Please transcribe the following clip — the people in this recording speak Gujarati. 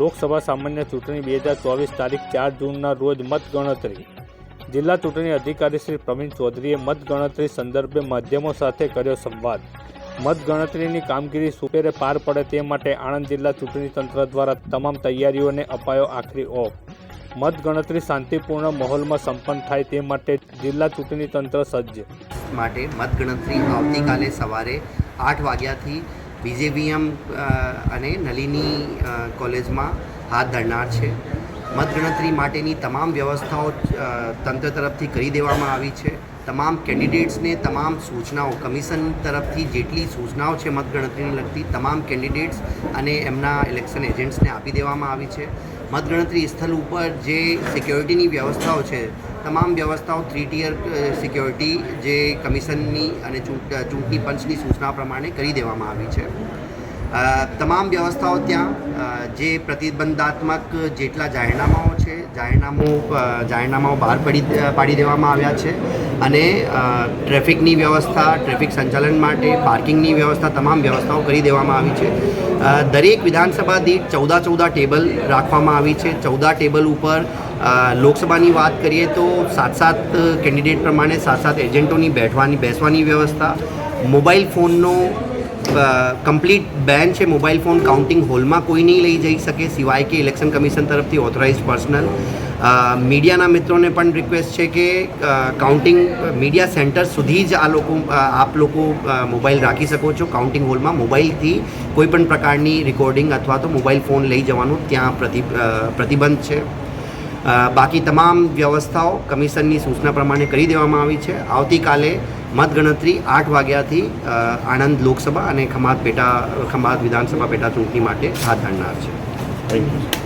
લોકસભા સામાન્ય ચૂંટણી બે હજાર ચોવીસ તારીખ ચાર જૂનના રોજ મતગણતરી. જિલ્લા ચૂંટણી અધિકારી શ્રી પ્રવીણ ચૌધરીએ મતગણતરી સંદર્ભે માધ્યમો સાથે કર્યો સંવાદ. મતગણતરીની કામગીરી સુપેરે પાર પડે તે માટે આણંદ જિલ્લા ચૂંટણી તંત્ર દ્વારા તમામ તૈયારીઓને અપાયો આખરી ઓપ. મતગણતરી શાંતિપૂર્ણ માહોલમાં સંપન્ન થાય તે માટે જિલ્લા ચૂંટણી તંત્ર સજ્જ. માટે મતગણતરી આવતીકાલે સવારે આઠ વાગ્યાથી બીજેવીએમ અને નલિની કોલેજમાં હાથ ધરનાર છે. મતગણતરી માટેની તમામ વ્યવસ્થાઓ તંત્ર તરફથી કરી દેવામાં આવી છે. તમામ કેન્ડિડેટ્સને તમામ સૂચનાઓ, કમિશન તરફથી જેટલી સૂચનાઓ છે મતગણતરીને લગતી, તમામ કેન્ડિડેટ્સ અને એમના ઇલેક્શન એજન્ટ્સને આપી દેવામાં આવી છે. મતગણતરી સ્થળ ઉપર જે સિક્યોરિટીની વ્યવસ્થાઓ છે, તમામ વ્યવસ્થાઓ થ્રી ટીયર સિક્યોરિટી જે કમિશનની અને ચૂંટ- ચૂંટણી પંચની સૂચના પ્રમાણે કરી દેવામાં આવી છે. તમામ વ્યવસ્થાઓ ત્યાં જે પ્રતિબંધાત્મક જેટલા જાહેરનામાઓ છે, જાહેરનામું જાહેરનામાઓ બહાર પડી પાડી દેવામાં આવ્યા છે. અને ટ્રાફિકની વ્યવસ્થા, ટ્રાફિક સંચાલન માટે, પાર્કિંગની વ્યવસ્થા, તમામ વ્યવસ્થાઓ કરી દેવામાં આવી છે. દરેક વિધાનસભા દીઠ ચૌદા ચૌદા ટેબલ રાખવામાં આવી છે. ચૌદા ટેબલ ઉપર લોકસભાની વાત કરીએ તો સાત સાત કેન્ડિડેટ પ્રમાણે સાત સાત એજન્ટોની બેઠવાની, બેસવાની વ્યવસ્થા, મોબાઈલ ફોનનો કમ્પ્લીટ બેન છે મોબાઈલ ફોન કાઉન્ટિંગ હોલમાં કોઈ નહીં લઈ જઈ શકે. સિવાય કે ઇલેક્શન કમિશન તરફથી ઓથોરાઇઝ પર્સનલ મીડિયાના મિત્રોને પણ રિક્વેસ્ટ છે કે કાઉન્ટિંગ મીડિયા સેન્ટર સુધી જ આ લોકો આપ લોકો મોબાઈલ રાખી શકો છો. કાઉન્ટિંગ હોલમાં મોબાઈલથી કોઈ પણ પ્રકારની રેકોર્ડિંગ અથવા તો મોબાઈલ ફોન લઈ જવાનું ત્યાં પ્રતિ પ્રતિબંધ છે. બાકી તમામ વ્યવસ્થાઓ કમિશનની સૂચના પ્રમાણે કરી દેવામાં આવી છે. આવતીકાલે મતગણતરી આઠ વાગ્યાથી આણંદ લોકસભા અને ખમાદ પેટા ખમાદ વિધાનસભા પેટા ચૂંટણી માટે હાથ ધરનાર છે. Thank you